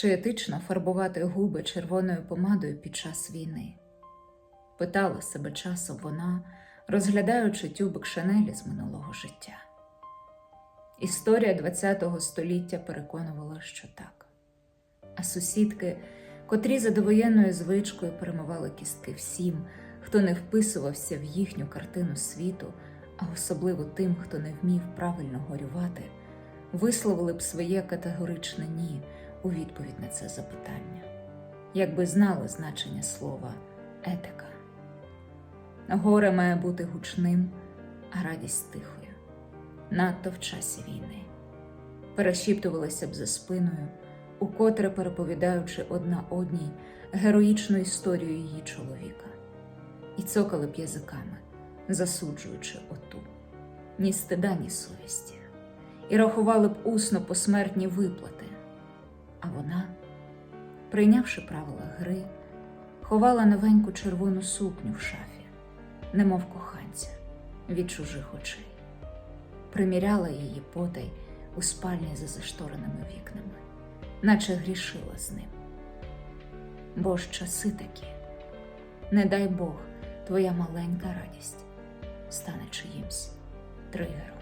чи етично фарбувати губи червоною помадою під час війни. Питала себе часом вона, розглядаючи тюбик Шанелі з минулого життя. Історія ХХ століття переконувала, що так. А сусідки, котрі за довоєнною звичкою перемивали кістки всім, хто не вписувався в їхню картину світу, а особливо тим, хто не вмів правильно горювати, висловили б своє категоричне ні у відповідь на це запитання, якби знали значення слова етика. Горе має бути гучним, а радість тихою, надто в часі війни. Перешіптувалися б за спиною, укотре переповідаючи одна одній героїчну історію її чоловіка, і цокали б язиками, засуджуючи оту, ні стида, ні совісті, і рахували б усно посмертні виплати. А вона, прийнявши правила гри, ховала новеньку червону сукню в шафі, немов коханця від чужих очей, приміряла її потай у спальні за заштореними вікнами, наче грішила з ним. Бо ж часи такі, не дай Бог, твоя маленька радість стане чиїмсь тригером.